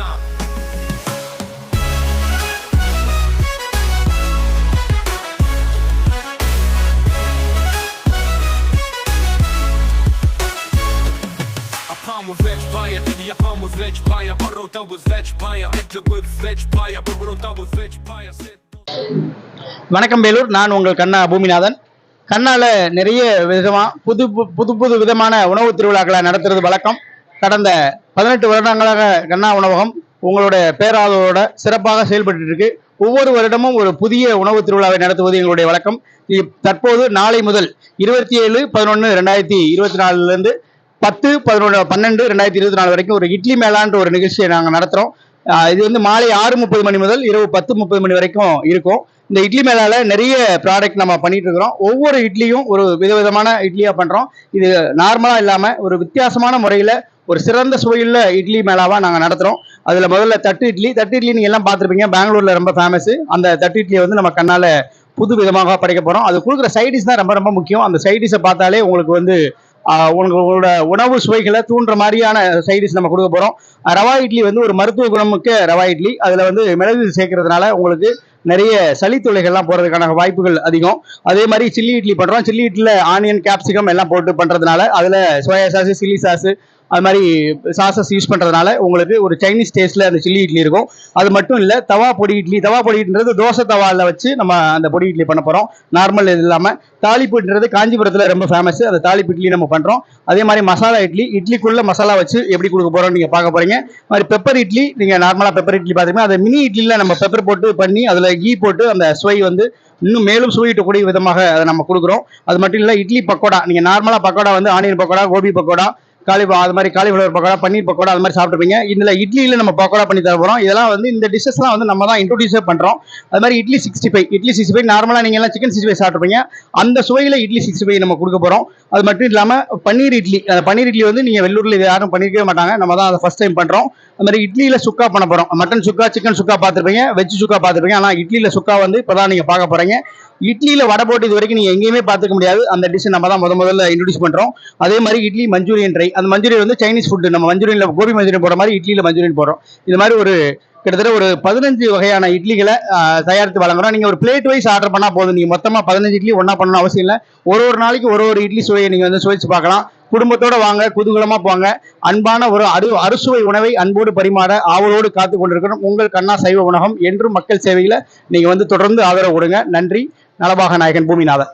நான் தான் Веч бая, я паму звеч бая, боротаву звеч бая, любив звеч бая, боротаву звеч бая, வணக்கம் வேலூர். நான் உங்கள் கண்ணா பூமிநாதன். கண்ணால நிறைய விதமா புது புது புது விதமான உணவு திருவிழாக்களை நடத்துறது வழக்கம். கடந்த பதினெட்டு வருடங்களாக கண்ணா உணவகம் உங்களோட பேராதரோட சிறப்பாக செயல்பட்டு இருக்கு ஒவ்வொரு வருடமும் ஒரு புதிய உணவு திருவிழாவை நடத்துவது எங்களுடைய வழக்கம். தற்போது நாளை முதல் இருபத்தி ஏழு பதினொன்று ரெண்டாயிரத்தி இருபத்தி நாலுலேருந்து பத்து பதினொன்று பன்னெண்டு ரெண்டாயிரத்தி இருபத்தி நாலு வரைக்கும் ஒரு இட்லி மேலான்ற ஒரு நிகழ்ச்சியை நாங்கள் நடத்துகிறோம் இது வந்து மாலை ஆறு முப்பது மணி முதல் இரவு பத்து முப்பது மணி வரைக்கும் இருக்கும். இந்த இட்லி மேலால நிறைய ப்ராடக்ட் நம்ம பண்ணிட்டு இருக்கிறோம். ஒவ்வொரு இட்லியும் ஒரு விதவிதமான இட்லியா பண்றோம். இது நார்மலா இல்லாம ஒரு வித்தியாசமான முறையில ஒரு சிறந்த சுவையுள்ள இட்லி மேலாவாக நாங்கள் நடத்துகிறோம் அதில் முதல்ல தட்டு இட்லி. தட்டு இட்லி நீங்கள் எல்லாம் பார்த்துருப்பீங்க. பெங்களூரில் ரொம்ப ஃபேமஸு அந்த தட்டு இட்லியை வந்து நம்ம கண்ணால் புது விதமாக படைக்க போகிறோம் அது கொடுக்குற சைடிஸ் தான் ரொம்ப ரொம்ப முக்கியம். அந்த சைடிஸை பார்த்தாலே உங்களுக்கு வந்து உங்களோட உணவு சுவைகளை தூண்டுற மாதிரியான சைடிஸ் நம்ம கொடுக்க போகிறோம் ரவா இட்லி வந்து ஒரு மருத்துவ குணமிக்க ரவா இட்லி. அதில் வந்து மிளகு சேர்க்கறதுனால உங்களுக்கு நிறைய சளி தொல்லைகள்லாம் போகிறதுக்கான வாய்ப்புகள் அதிகம். அதே மாதிரி சில்லி இட்லி பண்ணுறோம் சில்லி இட்லியில் ஆனியன் கேப்சிகம் எல்லாம் போட்டு பண்ணுறதுனால அதில் சோயா சாஸ் சில்லி சாஸ் அது மாதிரி சாசஸ் யூஸ் பண்ணுறதுனால உங்களுக்கு ஒரு சைனீஸ் டேஸ்ட்டில் அந்த சில்லி இட்லி இருக்கும். அது மட்டும் இல்லை தவா பொடி இட்லி. தவா பொடி இட்லின்றது தோசை தவாவில் வச்சு நம்ம அந்த பொடி இட்லி பண்ண போகிறோம் நார்மல் இது இல்லாமல் தாலிப்பூட்டுன்றது காஞ்சிபுரத்தில் ரொம்ப ஃபேமஸ் அந்த தாலிப்பு இட்லி நம்ம பண்ணுறோம் அதே மாதிரி மசாலா இட்லி. இட்லிக்குள்ளே மசாலா வச்சு எப்படி கொடுக்க போகிறோம்னு நீங்கள் பார்க்க போகிறீங்க மாதிரி பெப்பர் இட்லி நீங்கள் நார்மலாக பெப்பர் இட்லி பார்த்துக்கோங்க. அதை மினி இட்லியில் நம்ம பெப்பர் போட்டு பண்ணி அதில் கீ போட்டு அந்த சுவை வந்து இன்னும் மேலும் சுவையிட்டக்கூடிய விதமாக அதை நம்ம கொடுக்குறோம். அது மட்டும் இல்லை இட்லி பக்கோடா. நீங்கள் நார்மலாக பக்கோடா வந்து ஆனியன் பக்கோடா கோபி பக்கோடா காலிஃபா அது மாதிரி காலிஃப்ளவர் பக்கோடா பன்னீர் பக்கோடா அது மாதிரி சாப்பிட்டுருப்பீங்க. இதில் இட்லியில் நம்ம பக்கோடா பண்ணி தர போகிறோம் இதெல்லாம் வந்து இந்த டிஷ்ஷஸ்லாம் வந்து நம்ம தான் இன்ட்ரோடியூஸே பண்ணுறோம் அது மாதிரி idli sixty five idli sixty five நார்மலாக நீங்கள் எல்லாம் சிக்கன் சிக்ஸ்டி ஃபைவ் சாப்பிட்ருப்பீங்க அந்த சுவையில இட்லி சிக்ஸ்டி ஃபைவ் நம்ம கொடுக்க போகிறோம் அது மட்டும் இல்லாமல் பன்னீர் இட்லி அந்த பன்னீர் இட்லி வந்து நீங்கள் வெள்ளூரில் இது யாரும் பண்ணிருக்கவே மாட்டாங்க. நம்ம தான் அதை ஃபஸ்ட் டைம் பண்ணுறோம் அது மாதிரி இட்லியில் சுக்கா பண்ண போகிறோம் மட்டன் சுக்கா சிக்கன் சுக்கா பார்த்துருப்பீங்க. வெஜ் சுக்கா பார்த்துருப்பீங்க. ஆனால் இட்லியில் சுக்கா வந்து இப்பதான் நீங்கள் பார்க்க போகிறீங்க இட்லியில் வடை போட்டு இது வரைக்கும் நீங்கள் எங்கேயுமே பார்த்துக்க முடியாது. அந்த டிஷ் நம்ம தான் முத முதல்ல இன்ட்ரடியூஸ் பண்ணுறோம் அதே மாதிரி இட்லி மஞ்சூரியன் ட்ரை அந்த மஞ்சூரியன் வந்து சைனீஸ் ஃபுட் நம்ம மஞ்சூரியனில் கோபி மஞ்சூரியன் போகிற மாதிரி இட்லியில் மஞ்சூரியன் போடுறோம். இது மாதிரி ஒரு கிட்டத்தட்ட ஒரு பதினஞ்சு வகையான இட்லிகளை தயாரித்து வழங்குறோம். நீங்கள் ஒரு பிளேட் வைஸ் ஆர்டர் பண்ணால் போதும். நீங்கள் மொத்தமாக பதினஞ்சு இட்லி ஒன்றா பண்ணணும் அவசியம் இல்லை. ஒரு ஒரு நாளைக்கு ஒரு ஒரு இட்லி சுவையை நீங்கள் வந்து சுவைச்சு பார்க்கலாம். குடும்பத்தோடு வாங்க குதூகலமாக போங்க. அன்பான ஒரு அறு அறுசுவை உணவை அன்போடு பரிமாற ஆவலோடு காத்து கொண்டிருக்கணும். உங்கள் கண்ணா சைவ உணகம் என்றும் மக்கள் சேவையில் நீங்கள் வந்து தொடர்ந்து ஆதரவு கொடுங்க. நன்றி. நலபாக நாயகன் பூமிநாதன்.